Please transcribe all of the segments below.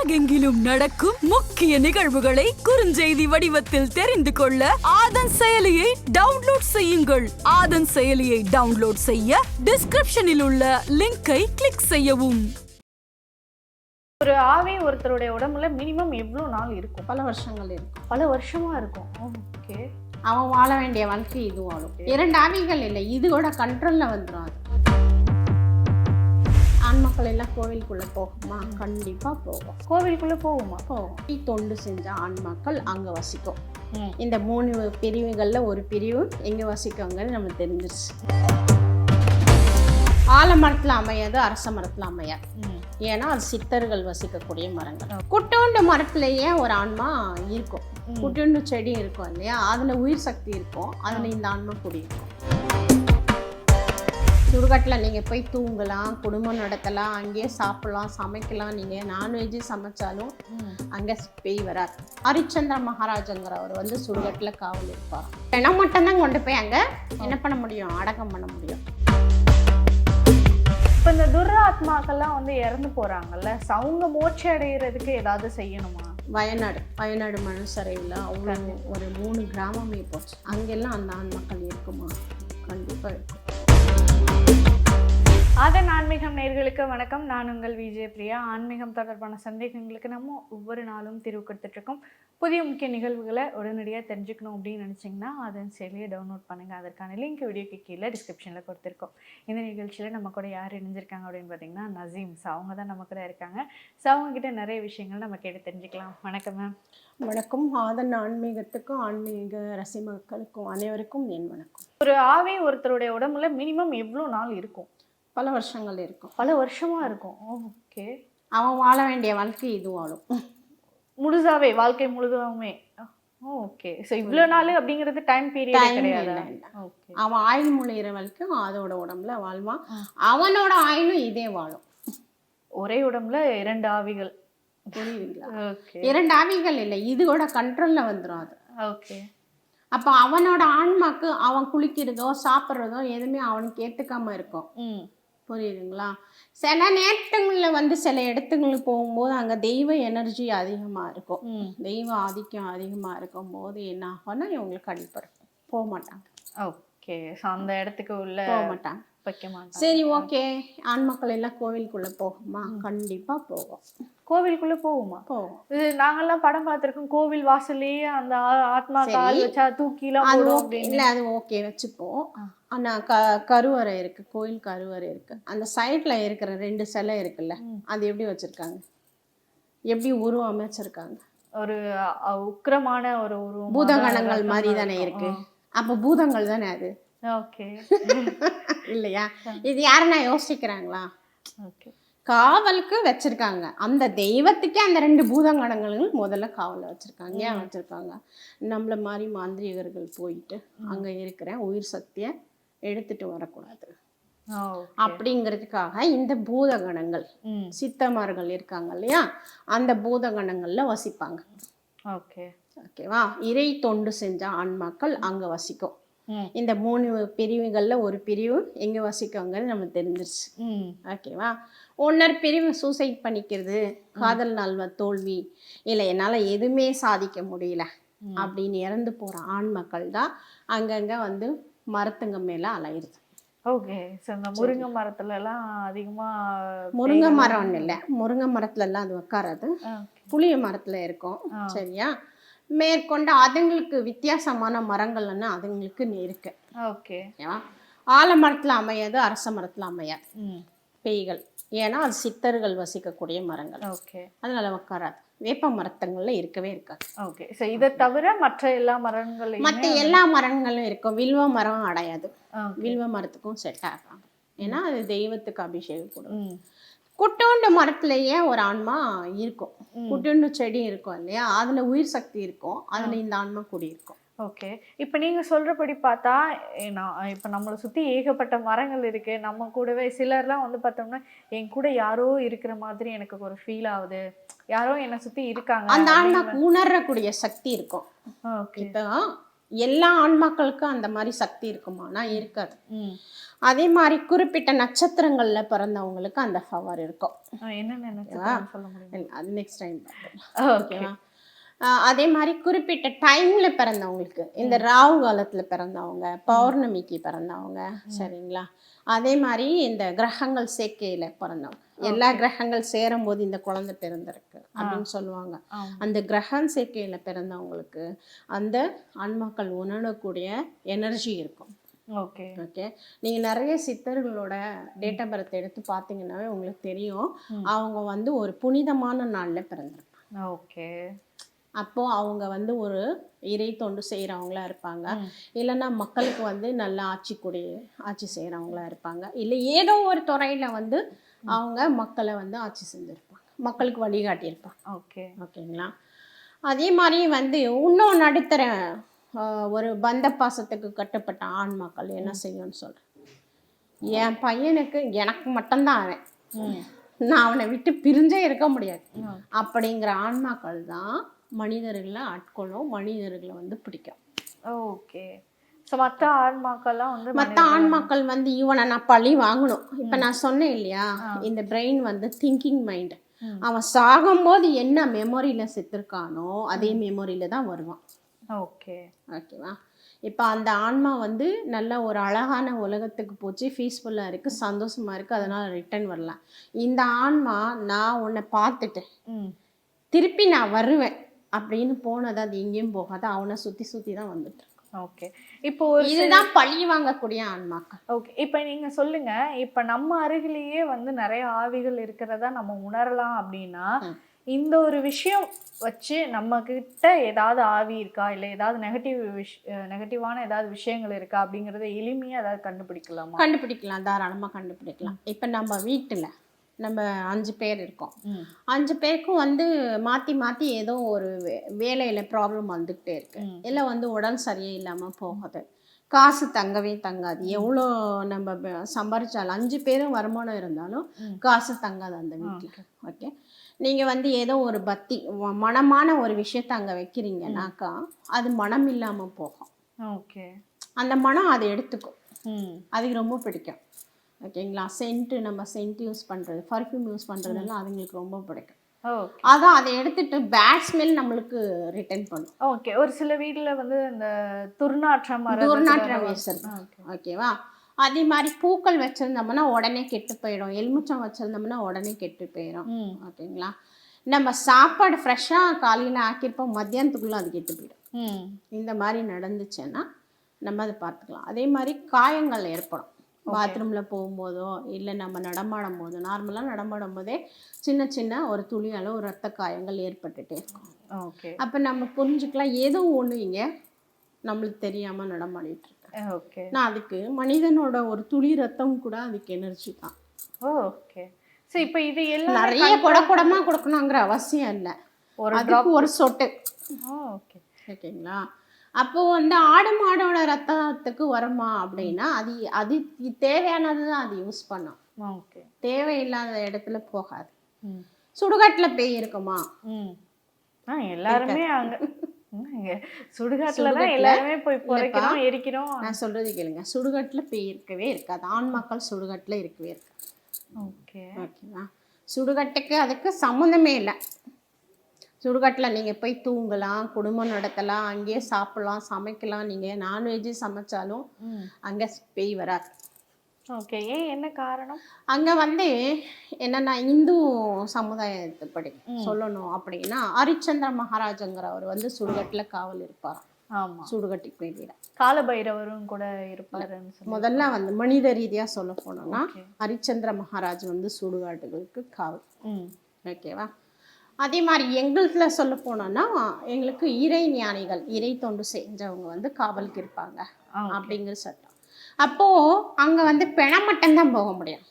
உலகெங்கிலும் நடக்கும் முக்கிய நிகழ்வுகளை குறுஞ்செய்தி வடிவத்தில் தெரிந்து கொள்ள ஆதன் செயலியை டவுன்லோட் செய்யுங்கள். ஆதன் செயலியை டவுன்லோட் செய்ய டிஸ்கிரிப்ஷனில் உள்ள லிங்கை கிளிக் செய்யவும். ஒரு ஆவி ஒருத்தருடைய உடம்புல மினிமம் எவ்வளோ நாள் இருக்கும்? பல வருஷங்கள் இருக்கும். பல வருஷமா இருக்கும். ஓகே அவன் வாழ வேண்டிய வாழ்க்கை இது வாழும் இரண்டு ஆவிகள் இல்லை. இதோட கண்ட்ரோல்ல வந்துடும் அது. ஆண் மக்கள் எல்லாம் கோவிலுக்குள்ள போகுமா? கண்டிப்பா போகும் கோவிலுக்குள்ள போகுமா போகும் தொண்டு செஞ்ச ஆண் மக்கள் அங்க வசிக்கும். இந்த மூணு பிரிவுகள்ல ஒரு பிரிவு எங்க வசிக்குங்கிறது நம்ம தெரிஞ்சிருச்சு. ஆலமரத்துல அமையாது அரச மரத்துல அமையாது. ஏன்னா அது சித்தர்கள் வசிக்கக்கூடிய மரங்கள். குட்டோண்டு மரத்துலயே ஒரு ஆன்மா இருக்கும். குட்டோண்டு செடி இருக்கும் இல்லையா? அதுல உயிர் சக்தி இருக்கும். அதுல இந்த ஆன்மா குடியிருக்கும். சுடுகாட்டில் நீங்கள் போய் தூங்கலாம் குடும்பம் நடத்தலாம் அங்கேயே சாப்பிடலாம் சமைக்கலாம். நீங்கள் நான்வெஜ் சமைச்சாலும் அங்கே பேய் வராது. ஹரிச்சந்திர மகாராஜங்கிறவர் வந்து சுடுகாட்டில் காவல் இருப்பார். பிணம் மட்டும்தான் கொண்டு போய் அங்கே என்ன பண்ண முடியும்? அடக்கம் பண்ண முடியும். இப்போ இந்த துர ஆத்மாக்கள்லாம் வந்து இறந்து போறாங்கல்ல so அவங்க மோட்சை அடைகிறதுக்கு ஏதாவது செய்யணுமா? வயநாடு வயநாடு மண் சரிவில் அவ்வளோ ஒரு மூணு கிராமமே போச்சு. அங்கெல்லாம் அந்த ஆண் மக்கள் இருக்குமா? கண்டிப்பாக இருக்கும். அதன் ஆன்மீகம் நேர்களுக்கு வணக்கம். நான் உங்கள் விஜய் பிரியா. ஆன்மீகம் தொடர்பான சந்தேகங்களுக்கு நம்ம ஒவ்வொரு நாளும் தீர்வு கொடுத்துட்டு இருக்கோம் புதிய முக்கிய நிகழ்வுகளை உடனடியாக தெரிஞ்சுக்கணும் அப்படின்னு நினச்சிங்கன்னா அதன் செயலியை டவுன்லோட் பண்ணுங்கள் அதற்கான லிங்க் வீடியோக்கு கீழே டிஸ்கிரிப்ஷனில் கொடுத்துருக்கோம். இந்த நிகழ்ச்சியில் நம்ம கூட யார் இணைஞ்சிருக்காங்க அப்படின்னு பார்த்தீங்கன்னா நசீம் ஸோ அவங்க தான் நம்ம கூட இருக்காங்க. ஸோ அவங்கக்கிட்ட நிறைய விஷயங்கள் நம்ம கேட்டு தெரிஞ்சுக்கலாம். வணக்கம் மேம் வணக்கம். ஆதன் ஆன்மீகத்துக்கும் ஆன்மீக ரசிமக்களுக்கும் அனைவருக்கும் என் வணக்கம். ஒரு ஆவி ஒருத்தருடைய உடம்புல மினிமம் எவ்வளோ நாள் இருக்கும்? பல வருஷங்கள் இருக்கும். பல வருஷமாக இருக்கும். ஓகே அவன் வாழ வேண்டிய வாழ்க்கை இது வாழும். முழுதாவே வாழ்க்கை முழுதாவுமே ஓகே ஸோ இவ்வளோ நாள் அப்படிங்கிறது டைம் பீரியட் கிடையாது? அவன் ஆயுள் முழுகிற வரைக்கும் அதோட உடம்புல வாழ்வான். அவனோட ஆயுளும் இதே வாழும். ஒரே உடம்புல இரண்டு ஆவிகள். புரியுதுங்களா? இரண்டு ஆவிகள் இல்லை இதோட கண்ட்ரோல்ல வந்துடும் அது. ஓகே அப்போ அவனோட ஆன்மாக்கு அவன் குளிக்கிறதோ சாப்பிட்றதோ எதுவுமே அவனுக்கு ஏற்றுக்காம இருக்கும். ம். புரியுதுங்களா? சில நேரங்களில் வந்து சில இடத்துங்களுக்கு போகும்போது அங்கே தெய்வ எனர்ஜி அதிகமாக இருக்கும். தெய்வ ஆதிக்கம் அதிகமாக இருக்கும் போது என்ன ஆகும்னா இவங்களுக்கு அடிப்படும் போக மாட்டாங்க. ஓகே ஸோ அந்த இடத்துக்கு உள்ள போக மாட்டாங்க. வைக்க மாட்டாங்க. சரி ஓகே ஆண் மக்கள் எல்லாம் கோவிலுக்குள்ளே போகுமா? கண்டிப்பாக போகும் கோவிலுக்குள்ள போகுமா போகும் இது நாங்கெல்லாம் படம் பார்த்திருக்கோம். கோவில் வாசல்லையே அந்த ஆத்மா. கால் வச்சா தூக்கிலாம் அப்படின்னு. இல்லை அது ஓகே வச்சுப்போம். ஆனால் க கருவறை இருக்கு. கோயில் கருவறை இருக்கு. அந்த சைடில் இருக்கிற ரெண்டு சிலை இருக்குல்ல. அது எப்படி வச்சிருக்காங்க? எப்படி உருவம் அமைச்சிருக்காங்க? ஒரு உக்கிரமான ஒரு உருவம் பூதகணங்கள் மாதிரி தானே இருக்கு. அப்போ பூதங்கள் தானே அது? ஓகே. இல்லையா? இது யாருன்னா யோசிக்கிறாங்களா? ஓகே. காவலுக்கு வச்சிருக்காங்க. அந்த தெய்வத்துக்கே அந்த ரெண்டு பூதங்கணங்களும் முதல்ல காவலில் வச்சிருக்காங்க. ஏன் வச்சிருக்காங்க? நம்மள மாதிரி மாந்திரிகர்கள் போயிட்டு அங்க இருக்கிற உயிர் சக்தியை எடுத்துட்டு வரக்கூடாது. அப்படிங்கிறதுக்காக இந்த பூதகணங்கள் சித்தமார்கள் இருக்காங்க இல்லையா? அந்த பூதகணங்கள்ல வசிப்பாங்க. ஓகே. ஓகேவா? இறை தொண்டு செஞ்ச ஆன்மாக்கள் அங்க வசிக்கும். இந்த மூணு பிரிவுகள்ல ஒரு பிரிவு எங்க வசிக்குங்கிறது நம்ம தெரிஞ்சிருச்சு. ஓகேவா ஒன்னர் பிரிவு சூசைட் பண்ணிக்கிறது காதல் நாள்வ தோல்வி. இல்லை என்னால் எதுவுமே சாதிக்க முடியல. அப்படின்னு இறந்து போகிற ஆண் மக்கள் தான் அங்கங்கே வந்து மரத்துங்க மேலே அலையுது ஓகே ஸோ இந்த முருங்கை மரத்துல எல்லாம் அதிகமா முருங்கை மரம்னு இல்லை. முருங்கை மரத்துலலாம் அது உட்காராது புளிய மரத்தில் இருக்கும். சரியா? மேற்கொண்டு அதுங்களுக்கு வித்தியாசமான மரங்கள்னா அதுங்களுக்கு இருக்கு ஓகே. ஓகேவா? ஆலமரத்தில் அமையாது அரச மரத்தில் அமையாது. பேய்கள். ஏன்னா அது சித்தர்கள் வசிக்கக்கூடிய மரங்கள். ஓகே. அதனால உட்காராது வேப்ப மரத்தங்கள்ல இருக்கவே இருக்காது. ஓகே. ஸோ இதை தவிர மற்ற எல்லா மரங்களையும் மற்ற எல்லா மரங்களும் இருக்கும். வில்வ மரம் அடையாது. வில்வ மரத்துக்கும் செட் ஆகும் ஏன்னா அது தெய்வத்துக்கு அபிஷேகம் கொடுக்கும். குட்டோண்டு மரத்துலயே ஒரு ஆன்மா இருக்கும். குட்டோண்டு செடி இருக்கும் இல்லையா? அதுல உயிர் சக்தி இருக்கும். அதுல இந்த ஆன்மா குடியிருக்கும். ஓகே. இப்போ நீங்க சொல்றபடி பார்த்தா நான் இப்போ நம்மளை சுத்தி ஏகப்பட்ட மரங்கள் இருக்கு. நம்ம கூடவே சிலர்லாம் வந்து பார்த்தோம்னா என் கூட யாரோ இருக்கிற மாதிரி எனக்கு ஒரு ஃபீல் ஆகுது. யாரோ என்னை சுத்தி இருக்காங்க அந்த உணரக்கூடிய சக்தி இருக்கும். ஓகே. இப்போ எல்லா ஆன்மாக்களுக்கும் அந்த மாதிரி சக்தி இருக்குமானா இருக்காது. அதே மாதிரி குறிப்பிட்ட நட்சத்திரங்கள்ல பிறந்தவங்களுக்கு அந்த பவர் இருக்கும். என்னென்ன நெக்ஸ்ட் டைம் ஓகே. ஓகேவா? அதே மாதிரி குறிப்பிட்ட டைம்ல பிறந்தவங்களுக்கு இந்த ராகு காலத்துல பிறந்தவங்க பௌர்ணமிக்கு பிறந்தவங்க சரிங்களா? அதே மாதிரி இந்த கிரகங்கள் சேர்க்கையில பிறந்தவங்க எல்லா கிரகங்கள் சேரும் போது இந்த குழந்தை பிறந்திருக்கு அப்படின்னு சொல்லுவாங்க. அந்த கிரகம் சேர்க்கையில பிறந்தவங்களுக்கு அந்த ஆன்மாக்கள் உணரக்கூடிய எனர்ஜி இருக்கும். ஓகே. ஓகே. நீங்கள் நிறைய சித்தர்களோட டேட் ஆஃப் பர்த் எடுத்து பார்த்தீங்கன்னாவே உங்களுக்கு தெரியும். அவங்க வந்து ஒரு புனிதமான நாளில் பிறந்திருப்பாங்க. ஓகே. அப்போ அவங்க வந்து ஒரு இறை தொண்டு செய்கிறவங்களா இருப்பாங்க. இல்லைன்னா மக்களுக்கு வந்து நல்ல ஆட்சி கொடி ஆட்சி செய்கிறவங்களா இருப்பாங்க. இல்லை ஏதோ ஒரு துறையில் வந்து அவங்க மக்களை வந்து ஆட்சி செஞ்சுருப்பாங்க. மக்களுக்கு வழிகாட்டியிருப்பாங்க ஓகே. ஓகேங்களா? அதே மாதிரி வந்து இன்னும் நடுத்தர ஒரு பந்த பாசத்துக்கு கட்டுப்பட்ட ஆண்மக்கள் என்ன செய்யும்னு சொல்கிறேன் என் பையனுக்கு எனக்கு மட்டும்தான் அவன். நான் அவனை விட்டு பிரிஞ்சே இருக்க முடியாது. அப்படிங்கிற ஆன்மாக்கள் தான் மனிதர்களை ஆட்கொள்ளும் மனிதர்களை வந்து பிடிக்கும். ஓகே. ஸோ மற்ற ஆன்மாக்கள்லாம் வந்து மற்ற ஆன்மாக்கள் வந்து இவனை நான் பழி வாங்கணும். இப்போ நான் சொன்னேன் இல்லையா? இந்த பிரெயின் வந்து திங்கிங் மைண்ட் அவன் சாகும்போது என்ன மெமரியில் செத்துருக்கானோ அதே மெமரியில் தான் வருவான். ஓகே. ஓகேவா இப்போ அந்த ஆன்மா வந்து நல்ல ஒரு அழகான உலகத்துக்கு போச்சு. பீஸ்ஃபுல்லாக இருக்குது சந்தோஷமாக இருக்குது அதனால் ரிட்டர்ன் வரலாம். இந்த ஆன்மா நான் உன்னை பார்த்துட்டேன். திருப்பி நான் வருவேன். அப்படின்னு போனது அது எங்கேயும் போகாது. அவனை சுற்றி சுற்றி தான் வந்துட்டு. ஓகே இப்போ இதுதான் பழி வாங்கக்கூடிய ஆன்மாக்கள் ஓகே இப்போ நீங்க சொல்லுங்க இப்போ நம்ம அருகிலேயே வந்து நிறைய ஆவிகள் இருக்கிறதா நம்ம உணரலாம் அப்படின்னா இந்த ஒரு விஷயம் வச்சு நம்ம கிட்ட ஏதாவது ஆவி இருக்கா? இல்லை ஏதாவது நெகட்டிவ் விஷ் நெகட்டிவான ஏதாவது விஷயங்கள் இருக்கா? அப்படிங்கறத எளிமையா ஏதாவது கண்டுபிடிக்கலாமா? கண்டுபிடிக்கலாம். தாராளமாக கண்டுபிடிக்கலாம். இப்போ நம்ம வீட்டில் நம்ம அஞ்சு பேர் இருக்கோம். அஞ்சு பேருக்கும் வந்து மாற்றி மாற்றி ஏதோ ஒரு வே- வேலையில ப்ராப்ளம் வந்துக்கிட்டே இருக்கு. இல்லை வந்து உடல் சரியே இல்லாமல் போகுது. காசு தங்கவே தங்காது. எவ்வளோ நம்ம சம்பாரிச்சாலும் அஞ்சு பேரும் வருமானம் இருந்தாலும். காசு தங்காது அந்த வீட்டில் ஓகே? நீங்கள் வந்து ஏதோ ஒரு பக்தி வ- மனமான ஒரு விஷயத்தை அங்கே வைக்கிறீங்கனாக்கா அது மனம் இல்லாமல் போகும். ஓகே. அந்த மனம் அதை எடுத்துக்கும். அதுக்கு ரொம்ப பிடிக்கும். ஓகேங்களா? சென்ட்டு நம்ம சென்ட் யூஸ் பண்ணுறது பர்ஃப்யூம் யூஸ் பண்ணுறதெல்லாம் அதுங்களுக்கு ரொம்ப பிடிக்கும். ஓகே. அதான் அதை எடுத்துட்டு பேட் ஸ்மெல் நம்மளுக்கு ரிட்டர்ன் பண்ணும். ஓகே ஒரு சில வீட்ல வந்து இந்த துர்நாற்றம் துர்நாற்றம் ஓகே. ஓகேவா? அதே மாதிரி பூக்கள் வச்சுருந்தோம்னா உடனே கெட்டு போயிடும். எலுமிச்சம் வச்சுருந்தோம்னா உடனே கெட்டு போயிடும் ஓகேங்களா? நம்ம சாப்பாடு ஃப்ரெஷ்ஷாக காலையில் ஆக்கியிருப்போம் மத்தியானத்துக்குள்ளே அது கெட்டு போயிடும். இந்த மாதிரி நடந்துச்சுன்னா நம்ம அதை பார்த்துக்கலாம். அதே மாதிரி காயங்கள் ஏற்படும். பாத்ரூமில் போகும்போதோ இல்லை நம்ம நடமாடும் போதோ நார்மலாக நடமாடும் போதே சின்ன சின்ன ஒரு துளி அளவு ரத்த காயங்கள் ஏற்பட்டுட்டே இருக்கும். ஓகே அப்போ நம்ம புரிஞ்சுக்கலாம் ஏதோ ஒன்று இங்கே நம்மளுக்கு தெரியாமல் நடமாடிட்டு இருக்கு. ஓகே நான் அதுக்கு மனிதனோட ஒரு துளி ரத்தம் கூட அதுக்கு எனர்ஜி தான். ஓகே ஸோ இப்போ இது எல்லாம் நிறைய குட குடமாக கொடுக்கணுங்கிற அவசியம் இல்லை. ஒரு அதுக்கு ஒரு சொட்டு. ஓகே ஓகேங்களா? அப்போ வந்து ஆடு மாடோட ரத்தத்துக்கு வருமா அப்படின்னா அது அது தேவையானது தான் அது யூஸ் பண்ணும். ஓகே. தேவையில்லாத இடத்துல போகாது. சுடுகாட்டில் பேய் இருக்குமா? ஆ எல்லாருமே அங்க என்னங்க, சுடுகாட்டுல தான் சுடுகாட்டுல? எல்லாருமே போய் புதைக்கிறோம் எரிக்கிறோம் நான் சொல்றது கேளுங்க. சுடுகாட்டில் பேய் இருக்கவே இருக்காது. ஆண் மக்கள் சுடுகாட்டில் இருக்கவே இருக்காது. ஓகே. ஓகேவா? சுடுகாட்டுக்கு அதுக்கு சம்மந்தமே இல்லை. சுடுகாட்டில் நீங்கள் போய் தூங்கலாம் குடும்பம் நடத்தலாம் அங்கேயே சாப்பிடலாம் சமைக்கலாம். நீங்கள் நான்வெஜ்ஜு சமைச்சாலும் அங்கே பேய் வராது. ஓகே. ஏன் என்ன காரணம்? அங்கே வந்து என்னன்னா இந்து சமுதாயத்துப்படி சொல்லணும் அப்படின்னா ஹரிச்சந்திர மகாராஜங்கிறவர் வந்து சுடுகாட்டில் காவல் இருப்பார் ஆமா. சுடுகாட்டுக்கு வெளியில காலபைரவரும் கூட இருப்பாருன்னு சொல்லி முதல்ல வந்து மனித ரீதியாக சொல்ல போனோம்னா. ஹரிச்சந்திர மகாராஜ் வந்து சுடுகாட்டுகளுக்கு காவல். ஓகேவா? அதே மாதிரி எங்களுக்குல சொல்ல போனோம்னா எங்களுக்கு இறை ஞானிகள் இறை தொண்டு செஞ்சவங்க வந்து காவலுக்கு இருப்பாங்க அப்படிங்கிற சட்டம். அப்போ அங்க வந்து பிணம் மட்டும்தான் போக முடியும்.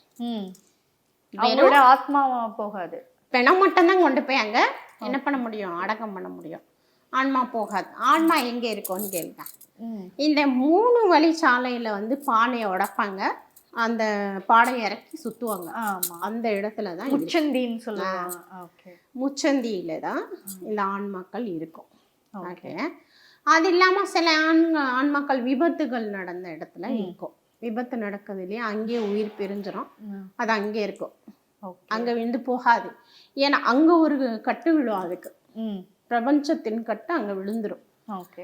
அவங்களோட ஆத்மாவா போகாது. பிணம் மட்டும்தான் கொண்டு போய் அங்க என்ன பண்ண முடியும்? அடக்கம் பண்ண முடியும். ஆன்மா போகாது. ஆன்மா எங்க இருக்கும்னு ம். இந்த மூணு வழி சாலையில வந்து பானையை உடைப்பாங்க. அந்த பாடையை இறக்கி சுத்துவாங்க. ஆமா. அந்த இடத்துல தான் இது. உச்சந்தின்னு சொல்லுவாங்க. முச்சந்தியில தான் இந்த ஆன்மாக்கள் இருக்கும். ஓகே. அது. இல்லாமல் சில ஆண் ஆண்மக்கள் விபத்துகள் நடந்த இடத்துல இருக்கும். விபத்து நடக்குது இல்லையா? அங்கேயே உயிர் பிரிஞ்சிடும் அது அங்கே இருக்கும். அங்கே விழுந்து போகாது. ஏன்னா அங்கே ஒரு கட்டு விழும் அதுக்கு பிரபஞ்சத்தின் கட்டு அங்கே விழுந்துரும். ஓகே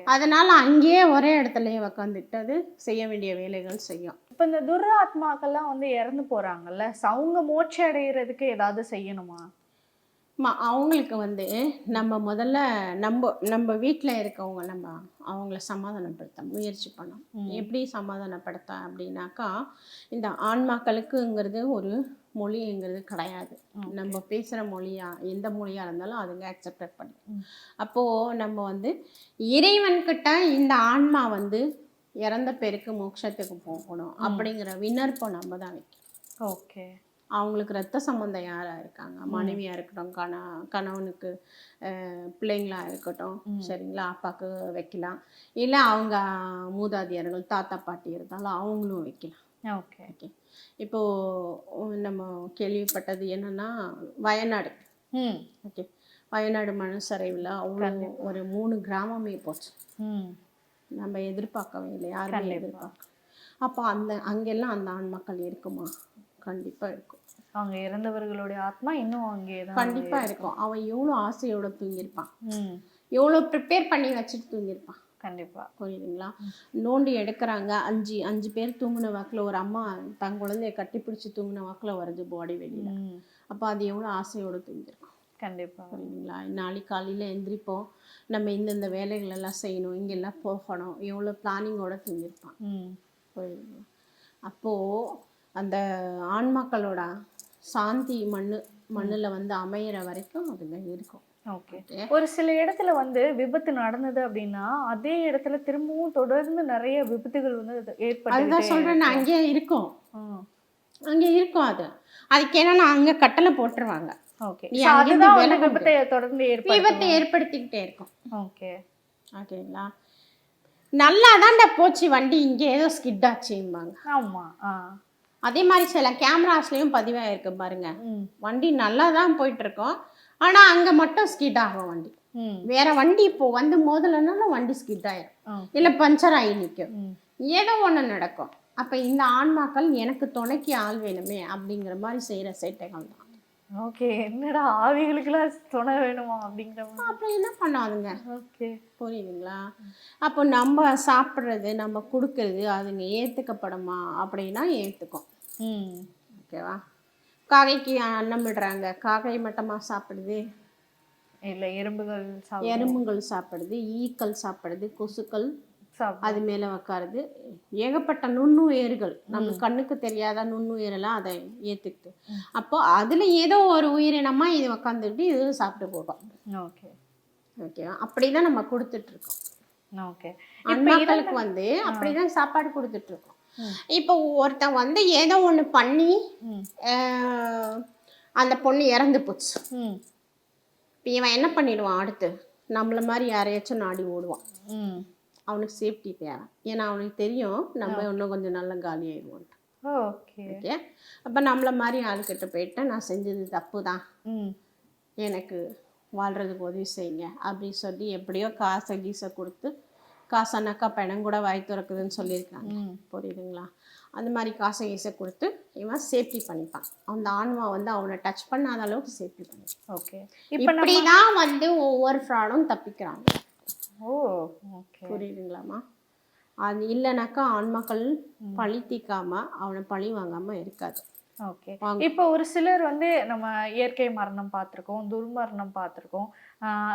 அதனால அங்கேயே ஒரே இடத்துலயே உக்காந்துட்டு அது செய்ய வேண்டிய வேலைகள் செய்யும். இப்போ இந்த துர ஆத்மாக்கள்லாம் வந்து இறந்து போறாங்கல்ல அவங்க மோட்சை அடைகிறதுக்கு ஏதாவது செய்யணுமா? அவங்களுக்கு வந்து நம்ம முதல்ல நம்ம நம்ம வீட்டில் இருக்கவங்க நம்ம அவங்கள சமாதானப்படுத்த முயற்சி பண்ணோம் எப்படி சமாதானப்படுத்த அப்படின்னாக்கா இந்த ஆன்மாக்களுக்குங்கிறது ஒரு மொழிங்கிறது கிடையாது. நம்ம பேசுகிற மொழியா எந்த மொழியாக இருந்தாலும் அதுங்க அக்செப்ட் பண்ணி. அப்போது நம்ம வந்து இறைவன்கிட்ட இந்த ஆன்மா வந்து இறந்த பேருக்கு மோட்சத்துக்கு போகணும் அப்படிங்கிற விண்ணப்பம் நம்ம தான் வைக்கணும். ஓகே. அவங்களுக்கு ரத்த சம்பந்தம் யாராக இருக்காங்க? மனைவியாக இருக்கட்டும் கண கணவனுக்கு அஹ், பிள்ளைங்களா இருக்கட்டும். சரிங்களா? அப்பாவுக்கு வைக்கலாம். இல்லை அவங்க மூதாதையர்கள் தாத்தா பாட்டி இருந்தாலும் அவங்களும் வைக்கலாம். ஓகே. ஓகே. இப்போது நம்ம கேள்விப்பட்டது என்னன்னா வயநாடு. ம். ஓகே. வயநாடு மண் சரிவில் அவ்வளோ ஒரு மூணு கிராமமே போச்சு. ம். நம்ம எதிர்பார்க்கவே இல்லை. யாருமே எதிர்பார்க்க அப்போ அந்த அங்கெல்லாம் அந்த ஆண் மக்கள் இருக்குமா? கண்டிப்பாக இருக்கும். அவங்க இறந்தவர்களுடைய ஆத்மா இன்னும் அங்கே தான் கண்டிப்பா இருக்கும். அவன் எவ்வளோ ஆசையோட தூங்கியிருப்பான். எவ்வளோ ப்ரிப்பேர் பண்ணி வச்சுட்டு தூங்கியிருப்பான். கண்டிப்பா. புரியுதுங்களா? நோண்டி எடுக்கிறாங்க. அஞ்சு அஞ்சு பேர் தூங்கின வாக்கில் ஒரு அம்மா தன் குழந்தைய கட்டி பிடிச்சி தூங்கின வாக்கில் வருது பாடி வெளியில். அப்போ அது எவ்வளோ ஆசையோட தூங்கியிருக்கும். கண்டிப்பா. புரியுதுங்களா? நாளைக்கு காலையில் எந்திரிப்போம். நம்ம இந்தந்த வேலைகள் எல்லாம் செய்யணும். இங்கெல்லாம் போகணும். எவ்வளோ பிளானிங்கோட தூங்கியிருப்பான். ம். புரியுதுங்களா? அப்போது அந்த ஆன்மாக்களோட சாந்தி மண்ணு மண்ணில் வந்து அமையிற வரைக்கும் அதுங்க இருக்கும். ஓகே. ஒரு சில இடத்துல வந்து விபத்து நடந்தது அப்படின்னா அதே இடத்துல திரும்பவும் தொடர்ந்து நிறைய விபத்துகள் வந்து அது ஏற்பட்டு அதுதான் சொல்கிறேன் அங்கேயே இருக்கும். அங்கே இருக்கும் அது. அதுக்கு என்னன்னா அங்கே கட்டளை போட்டுருவாங்க. ஓகே. அதுதான் விபத்தை தொடர்ந்து விபத்தை ஏற்படுத்திக்கிட்டே இருக்கும். ஓகே. ஓகேங்களா? நல்லா தான்டா போச்சு வண்டி இங்கே ஏதோ ஸ்கிட் ஆச்சும்பாங்க. ஆமா ஆ. அதே மாதிரி சில கேமராஸ்லேயும் பதிவாயிருக்கு பாருங்க. வண்டி நல்லா தான் போயிட்டு இருக்கோம் ஆனால் அங்கே மட்டும் ஸ்கிட் ஆகும் வண்டி. வேற வண்டி இப்போ வந்து மோதலைனாலும் வண்டி ஸ்கிட் ஆயிரும். ஆ. இல்லை பஞ்சர் ஆகி நிற்கும் ஏதோ ஒன்று நடக்கும். அப்போ இந்த ஆன்மாக்கள் எனக்கு துணைக்கு ஆள் வேணுமே அப்படிங்கிற மாதிரி செய்கிற சேட்டைகள் தான். ஓகே என்னடா ஆவிகளுக்கெல்லாம் துணை வேணுமா அப்படிங்கிற அப்புறம் என்ன பண்ணாதுங்க. ஓகே. புரியுதுங்களா? அப்போ நம்ம சாப்பிட்றது நம்ம கொடுக்கறது அதுங்க ஏற்றுக்கப்படுமா அப்படின்னா ஏற்றுக்கும் ஓகேவா? காகைக்கு அன்னம் விடுறாங்க. காகை மட்டமாக சாப்பிடுது? இல்ல எறும்புகள் எறும்புகள் சாப்பிடுது ஈக்கள் சாப்பிடுது கொசுக்கள் அது மேலே உக்காருது. ஏகப்பட்ட நுண்ணுயிர்கள் நம்ம கண்ணுக்கு தெரியாத நுண்ணுயிரெல்லாம் அதை ஏற்றுக்குது அப்போ அதில் ஏதோ ஒரு உயிரினமா இது உக்காந்துட்டு இது சாப்பிட்டு போகும். ஓகே. ஓகேவா? அப்படி தான் நம்ம கொடுத்துட்ருக்கோம் ஓகே. அண்ணாக்களுக்கு வந்து அப்படிதான் சாப்பாடு கொடுத்துட்டு இருக்கோம். இப்போ ஒருத்தன் வந்து ஏதோ ஒண்ணு பண்ணி அந்த பொண்ணு இறந்து போச்சு. இப்போ இவன் என்ன பண்ணிடுவான் அடுத்து? நம்மள மாதிரி யாரையாச்சும் நாடி ஓடுவான். அவனுக்கு சேஃப்டி தேவை. ஏன்னா அவனுக்கு தெரியும் நம்ம இன்னும் கொஞ்சம் நல்ல காலி ஆயிடுவோம் ஓகே. ஓகே? அப்போ நம்மள மாதிரி ஆளுக்கிட்ட போயிட்டு நான் செஞ்சது தப்பு தான் ம். எனக்கு வாழ்கிறதுக்கு உதவி செய்யுங்க. அப்படின்னு சொல்லி எப்படியோ காசை கீசை கொடுத்து காசானாக்கா பணம் கூட வாய் திறக்குதுன்னு சொல்லியிருக்காங்க. புரியுதுங்களா? அந்த மாதிரி காசை கீசை கொடுத்து இவன் சேஃப்டி பண்ணிப்பான். அந்த ஆன்மா வந்து அவனை டச் பண்ணாத அளவுக்கு சேஃப்டி பண்ணிப்பான். ஓகே இப்போ இப்படி தான் வந்து ஒவ்வொரு ஃப்ராடும் தப்பிக்கிறாங்க. ஓ புரியுதுங்களாம்மா? அது இல்லைனாக்கா ஆன்மாக்கள் பழி தீக்காம அவனை பழி வாங்காம இருக்காது. ஓகே. இப்போ ஒரு சிலர் வந்து நம்ம இயற்கை மரணம் பார்த்திருக்கோம் துர்மரணம் பார்த்திருக்கோம்.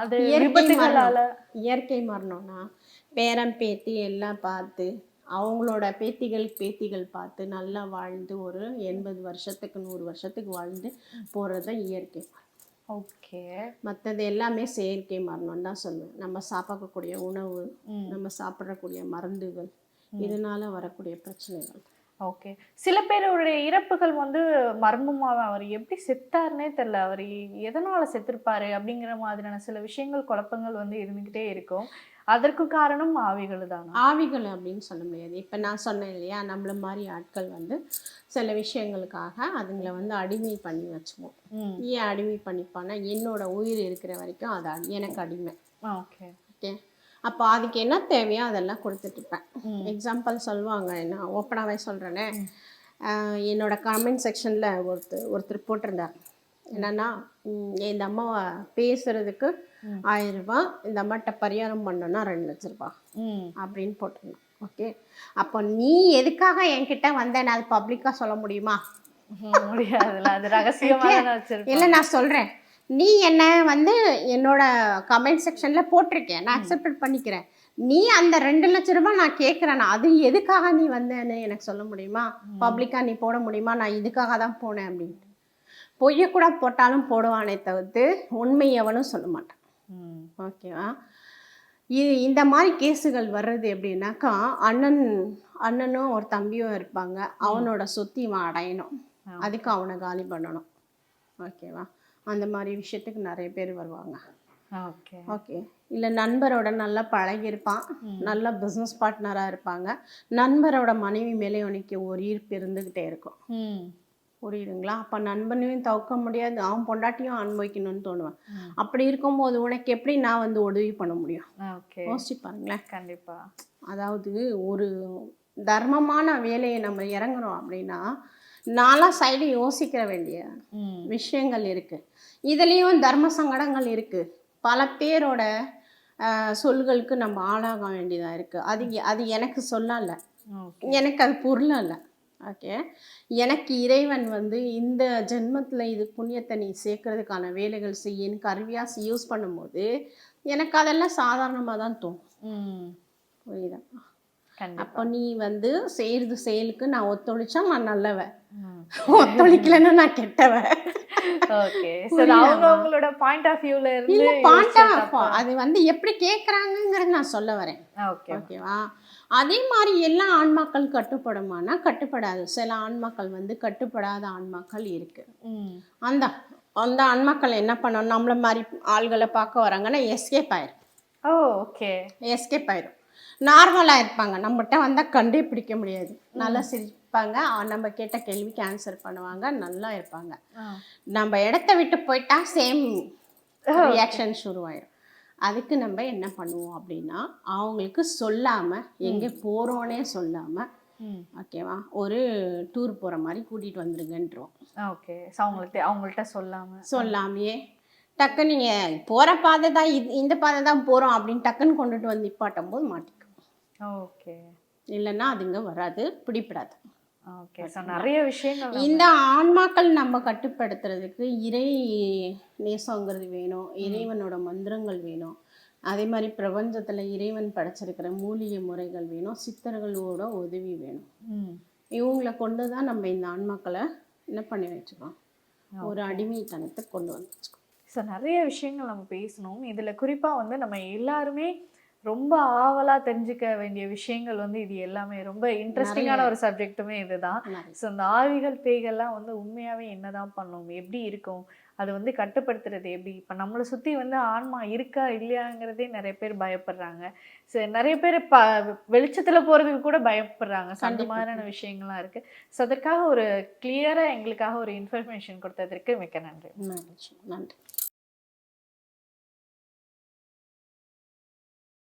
அது விபத்துகளால இயற்கை மரணம்னா பேரன் பேத்தி எல்லாம் பார்த்து அவங்களோட பேத்திகள் பேத்திகள் பார்த்து நல்லா வாழ்ந்து ஒரு எண்பது வருஷத்துக்கு நூறு வருஷத்துக்கு வாழ்ந்து போகிறது தான் இயற்கை ஓகே. மற்றது எல்லாமே செயற்கை மரணம் தான் சொல்லுவேன். நம்ம சாப்பிடக்கூடிய உணவு. நம்ம சாப்பிடக்கூடிய மருந்துகள் இதனால வரக்கூடிய பிரச்சனைகள். ஓகே. சில பேருடைய இறப்புகள் வந்து மர்மமாக அவர் எப்படி செத்தாருன்னே தெரியல. அவர் எதனால செத்திருப்பாரு அப்படிங்கிற மாதிரியான சில விஷயங்கள் குழப்பங்கள் வந்து இருந்துகிட்டே இருக்கும். அதற்கு காரணம் ஆவிகள் தானா? ஆவிகள் அப்படின்னு சொல்ல முடியாது. இப்போ நான் சொன்னேன் இல்லையா நம்மள மாதிரி ஆட்கள் வந்து சில விஷயங்களுக்காக அதுங்களை வந்து அடிமை பண்ணி வச்சுக்குவோம். ம். ஏன் அடிமை பண்ணிப்பான்னா என்னோட உயிர் இருக்கிற வரைக்கும் அது அடி- எனக்கு அடிமை. ஓகே. ஓகே? அப்போ அதுக்கு என்ன தேவையோ அதெல்லாம் கொடுத்துட்ருப்பேன் எக்ஸாம்பிள் சொல்லுவாங்க நான் ஓப்பனாகவே சொல்கிறேனே என்னோட கமெண்ட் செக்ஷனில் ஒருத்தர் ஒருத்தர் போட்டிருந்தார். என்னன்னா இந்த அம்மாவை பேசுறதுக்கு ஆயிரம் ரூபாய் இந்த அம்மாட்ட பரிகாரம் பண்ணோன்னா ரெண்டு லட்ச ரூபாய் ம். அப்படின்னு போட்டிருந்தேன் ஓகே அப்போ நீ எதுக்காக என்கிட்ட வந்த நான் அது பப்ளிக்காக சொல்ல முடியுமா? முடியாதுல்ல. அது ரகசியமா தானே வச்சிருக்கோம் இல்லை நான் சொல்கிறேன் நீ என்ன வந்து என்னோட கமெண்ட் செக்ஷனில் போட்டிருக்கேன். நான் அக்செப்ட் பண்ணிக்கிறேன். நீ அந்த ரெண்டு லட்ச ரூபாய் நான் கேட்குறேன் அது எதுக்காக நீ வந்தேன்னு எனக்கு சொல்ல முடியுமா? பப்ளிக்காக நீ போட முடியுமா? நான் இதுக்காக தான் போனேன் அப்படின்ட்டு. பொய்ய கூட போட்டாலும் போடுவானே தவிர்த்து உண்மை எவனும் சொல்ல மாட்டான். ஓகேவா இது இந்த மாதிரி கேஸுகள் வர்றது எப்படின்னாக்கா அண்ணன் அண்ணனும் ஒரு தம்பியும் இருப்பாங்க. அவனோட சொத்து இவன் அடையணும். அதுக்கு அவனை காலி பண்ணணும். ஓகேவா அந்த மாதிரி விஷயத்துக்கு நிறைய பேர் வருவாங்க. ஓகே. ஓகே. இல்லை நண்பரோட நல்லா பழகியிருப்பான். நல்ல பிஸ்னஸ் பார்ட்னராக இருப்பாங்க. நண்பரோட மனைவி மேலே உனக்கு ஒரு ஈர்ப்பு இருந்துக்கிட்டே இருக்கும். புரியுதுங்களா? அப்போ நண்பனையும் தவிர்க்க முடியாது அவன் பொண்டாட்டியும் அனுபவிக்கணும்னு தோணுவேன். அப்படி இருக்கும்போது உனக்கு எப்படி நான் வந்து உதவி பண்ண முடியும்? யோசிச்சு பாருங்களேன். கண்டிப்பா. அதாவது ஒரு தர்மமான வேலையை நம்ம இறங்குறோம் அப்படின்னா நாலா சைடு யோசிக்க வேண்டிய விஷயங்கள் இருக்குது இதுலேயும் தர்ம சங்கடங்கள் இருக்குது பல பேரோட சொல்களுக்கு நம்ம ஆளாக வேண்டியதாக இருக்குது அது அது எனக்கு சொல்லலை. எனக்கு அது பொருளல்ல. ஓகே. எனக்கு இறைவன் வந்து இந்த ஜென்மத்தில் இது புண்ணியத்தை நீ சேர்க்கறதுக்கான வேலைகள் செய்யின்னு கருவியாக யூஸ் பண்ணும்போது எனக்கு அதெல்லாம் சாதாரணமாக தான் தோணும் புரியுதா? அப்போ நீ வந்து செய்கிறது செயலுக்கு நான் ஒத்துழைச்சா நான் நல்லவன். ஒத்துழைக்கலைன்னா நான் கெட்டவன் அவங்களோட பாயிண்ட் ஆஃப் வியூல இருந்து இல்லை பாண்டா அது வந்து எப்படி கேட்குறாங்கங்கிறது நான் சொல்ல வரேன். ஓகே. ஓகேவா? அதே மாதிரி எல்லா ஆன்மாக்கள் கட்டுப்படுமானா கட்டுப்படாது. சில ஆன்மாக்கள் வந்து கட்டுப்படாத ஆன்மாக்கள் இருக்கு. அந்த அந்த ஆன்மாக்கள் என்ன பண்ணணும்? நம்மள மாதிரி ஆள்களை பார்க்க வராங்கன்னா எஸ்கேப் ஆயிரும். ஓ ஓகே. எஸ்கேப் ஆயிரும். நார்மலாக இருப்பாங்க. நம்மகிட்ட வந்தால் கண்டே பிடிக்க முடியாது. நல்லா சிரிப்பாங்க. நம்ம கேட்ட கேள்விக்கு ஆன்சர் பண்ணுவாங்க. நல்லா இருப்பாங்க. நம்ம இடத்த விட்டு போயிட்டா சேம் ரியாக்ஷன் ஷுருவாயிரும் அதுக்கு நம்ம என்ன பண்ணுவோம் அப்படின்னா அவங்களுக்கு சொல்லாமல் எங்கே போகிறோன்னே சொல்லாமல் ஓகேவா ஒரு டூர் போகிற மாதிரி கூட்டிகிட்டு வந்துருங்கன்றோம் ஓகே சோ அவங்கள்ட்ட அவங்கள்ட்ட சொல்லாம. சொல்லாமையே டக்கு நீங்கள் போகிற பாதை தான் இது இந்த பாதை தான் போகிறோம் அப்படின்னு டக்குன்னு கொண்டுட்டு வந்து நிப்பாட்டும் போது மாட்டிக்கும் ஓகே. இல்லைன்னா அதுங்க வராது பிடிப்படாது ஓகே சோ நிறைய விஷயங்கள் இந்த ஆன்மாக்கள் நம்ம கட்டுப்படுத்துறதுக்கு இறை நேசங்கிறது வேணும் இறைவனோட மந்திரங்கள் வேணும். அதே மாதிரி பிரபஞ்சத்தில் இறைவன் படைச்சிருக்கிற மூலிகை முறைகள் வேணும் சித்தர்களோட உதவி வேணும். இவங்களை கொண்டு தான் நம்ம இந்த ஆன்மாக்களை என்ன பண்ணி வச்சுக்கோம்? ஒரு அடிமைத்தனத்தை கொண்டு வந்து வச்சுக்கோம். ஸோ நிறைய விஷயங்கள் நம்ம பேசணும். இதில் குறிப்பாக வந்து நம்ம எல்லாருமே ரொம்ப ஆவலாக தெரிஞ்சுக்க வேண்டிய விஷயங்கள் வந்து இது எல்லாமே. ரொம்ப இன்ட்ரெஸ்டிங்கான ஒரு சப்ஜெக்ட்டுமே இதுதான். ஸோ இந்த ஆவிகள் பேய்கள்லாம் வந்து உண்மையாகவே என்னதான் பண்ணும்? எப்படி இருக்கும்? அது வந்து கட்டுப்படுத்துறது எப்படி? இப்போ நம்மளை சுற்றி வந்து ஆன்மா இருக்கா இல்லையாங்கிறதே நிறைய பேர் பயப்படுறாங்க. ஸோ நிறைய பேர் ப வெளிச்சத்தில் போகிறதுக்கு கூட பயப்படுறாங்க. ஸோ அந்த. மாதிரியான விஷயங்கள்லாம் இருக்குது ஸோ அதற்காக ஒரு கிளியராக எங்களுக்காக ஒரு இன்ஃபர்மேஷன் கொடுத்ததற்கு மிக்க நன்றி. நன்றி.